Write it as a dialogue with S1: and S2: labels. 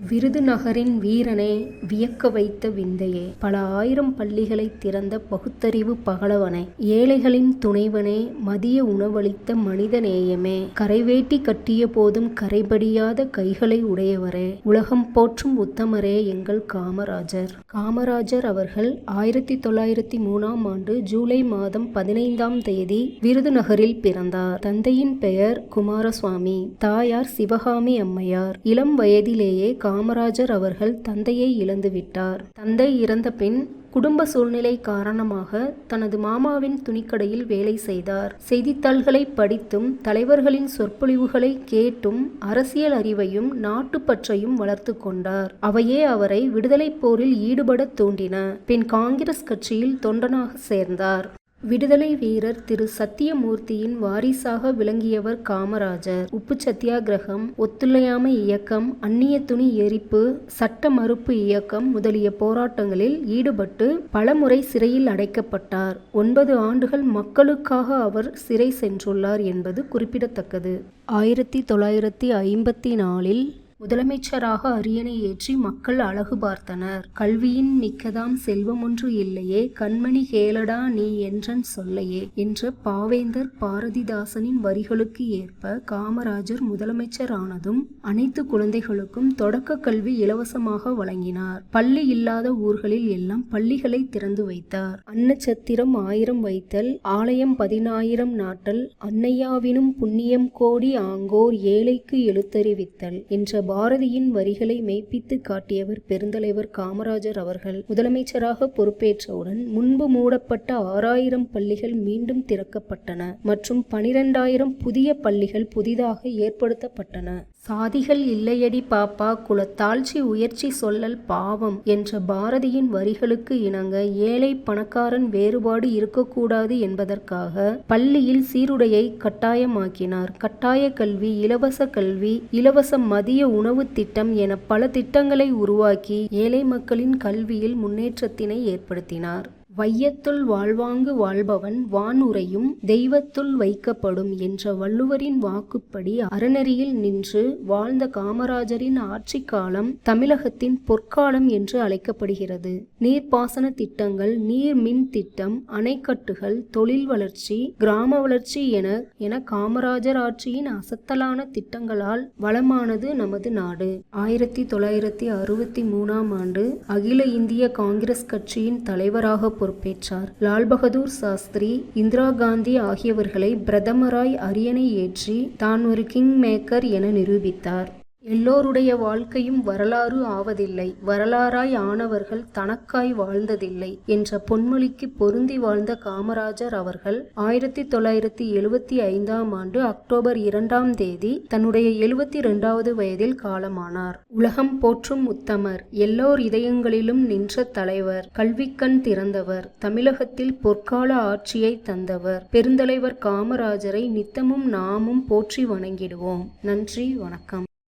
S1: விருதுநகரின் வீரனே வியக்க வைத்த விந்தையே. பல ஆயிரம் பள்ளிகளை திறந்த பகுத்தறிவு பகலவனே. ஏழைகளின் துணைவனே மதிய உணவளித்த மனித நேயமே கரைவேட்டி கட்டிய போதும் கரைபடியாத கைகளை உடையவரே. உலகம் போற்றும் உத்தமரே எங்கள் காமராஜர். காமராஜர் அவர்கள் ஆயிரத்தி தொள்ளாயிரத்தி மூணாம் ஆண்டு ஜூலை மாதம் பதினைந்தாம் தேதி விருதுநகரில் பிறந்தார். தந்தையின் பெயர் குமாரசுவாமி தாயார் சிவகாமி அம்மையார். இளம் வயதிலேயே காமராஜர் அவர்கள் தந்தையை இழந்துவிட்டார் தந்தை இறந்த பின் குடும்ப சூழ்நிலை காரணமாக தனது மாமாவின் துணிக்கடையில் வேலை செய்தார். செய்தித்தாள்களை படித்தும் தலைவர்களின் சொற்பொழிவுகளை கேட்டும் அரசியல் அறிவையும் நாட்டுப்பற்றையும் வளர்த்து கொண்டார். அவையே அவரை விடுதலைப் போரில் ஈடுபடத் தூண்டின. பின் காங்கிரஸ் கட்சியில் தொண்டனாக சேர்ந்தார். விடுதலை வீரர் திரு சத்தியமூர்த்தியின் வாரிசாக விளங்கியவர் காமராஜர். உப்பு சத்தியாகிரகம் ஒத்துழையாமை இயக்கம் அந்நிய துணி எரிப்பு சட்ட மறுப்பு இயக்கம் முதலிய போராட்டங்களில் ஈடுபட்டு பலமுறை சிறையில் அடைக்கப்பட்டார். ஒன்பது ஆண்டுகள் மக்களுக்காக அவர் சிறை சென்றுள்ளார் என்பது குறிப்பிடத்தக்கது. ஆயிரத்தி தொள்ளாயிரத்தி ஐம்பத்தி நாலில் முதலமைச்சராக அரியணை ஏற்றி மக்கள் அழகு பார்த்தனர். கல்வியின் மிக்கதாம் செல்வம் ஒன்று இல்லையே கண்மணி கேளடா நீ என்றன் சொல்லையே என்ற பாவேந்தர் பாரதிதாசனின் வரிகளுக்கு ஏற்ப காமராஜர் முதலமைச்சர் ஆனதும் அனைத்து குழந்தைகளுக்கும் தொடக்க கல்வி இலவசமாக வழங்கினார். பள்ளி இல்லாத ஊர்களில் எல்லாம் பள்ளிகளை திறந்து வைத்தார். அன்னச்சத்திரம் ஆயிரம் வைத்தல் ஆலயம் பதினாயிரம் நாட்டல் அன்னையாவினும் புண்ணியம் கோடி ஆங்கோர் ஏழைக்கு எழுத்தறிவித்தல் என்ற பாரதியின் வரிகளை மெய்ப்பித்து காட்டியவர் பெருந்தலைவர் காமராஜர் அவர்கள். முதலமைச்சராக பொறுப்பேற்றவுடன் முன்பு மூடப்பட்ட ஆறாயிரம் பள்ளிகள் மீண்டும் திறக்கப்பட்டன மற்றும் பனிரெண்டாயிரம் புதிய பள்ளிகள் புதிதாக ஏற்படுத்தப்பட்டன. சாதிகள் இல்லையடி பாப்பா குலத்தாழ்ச்சி உயர்ச்சி சொல்லல் பாவம் என்ற பாரதியின் வரிகளுக்கு இணங்க ஏழை பணக்காரன் வேறுபாடு இருக்கக்கூடாது என்பதற்காக பள்ளியில் சீருடையை கட்டாயமாக்கினார். கட்டாய கல்வி இலவச கல்வி இலவச மதிய உணவு திட்டம் என பல திட்டங்களை உருவாக்கி ஏழை மக்களின் கல்வியில் முன்னேற்றத்தினை ஏற்படுத்தினார். வையத்துள் வாழ்வாங்கு வாழ்பவன் வானுரையும் தெய்வத்துள் வைக்கப்படும் என்ற வள்ளுவரின் வாக்குப்படி அறநெறியில் நின்று வாழ்ந்த காமராஜரின் ஆட்சி காலம் தமிழகத்தின் பொற்காலம் என்று அழைக்கப்படுகிறது. நீர்ப்பாசன திட்டங்கள் நீர் மின் திட்டம் அணைக்கட்டுகள் தொழில் வளர்ச்சி கிராம வளர்ச்சி என என காமராஜர் ஆட்சியின் அசத்தலான திட்டங்களால் வளமானது நமது நாடு. ஆயிரத்தி தொள்ளாயிரத்தி அறுபத்தி மூணாம் ஆண்டு அகில இந்திய காங்கிரஸ் கட்சியின் தலைவராக பொறுப்பேற்றார். லால் பகதூர் சாஸ்திரி இந்திரா காந்தி ஆகியவர்களை பிரதமராய் அரியணை ஏற்றி தான் ஒரு கிங் மேக்கர் என நிரூபித்தார். எல்லோருடைய வாழ்க்கையும் வரலாறு ஆவதில்லை. வரலாறாய் ஆனவர்கள் தனக்காய் வாழ்ந்ததில்லை என்ற பொன்மொழிக்கு பொருந்தி வாழ்ந்த காமராஜர் அவர்கள் ஆயிரத்தி தொள்ளாயிரத்தி எழுவத்தி ஐந்தாம் ஆண்டு அக்டோபர் இரண்டாம் தேதி தன்னுடைய எழுவத்தி இரண்டாவது வயதில் காலமானார். உலகம் போற்றும் உத்தமர் எல்லோர் இதயங்களிலும் நின்ற தலைவர் கல்விக்கண் திறந்தவர் தமிழகத்தில் பொற்கால ஆட்சியை தந்தவர் பெருந்தலைவர் காமராஜரை நித்தமும் நாமும் போற்றி வணங்கிடுவோம். நன்றி வணக்கம்.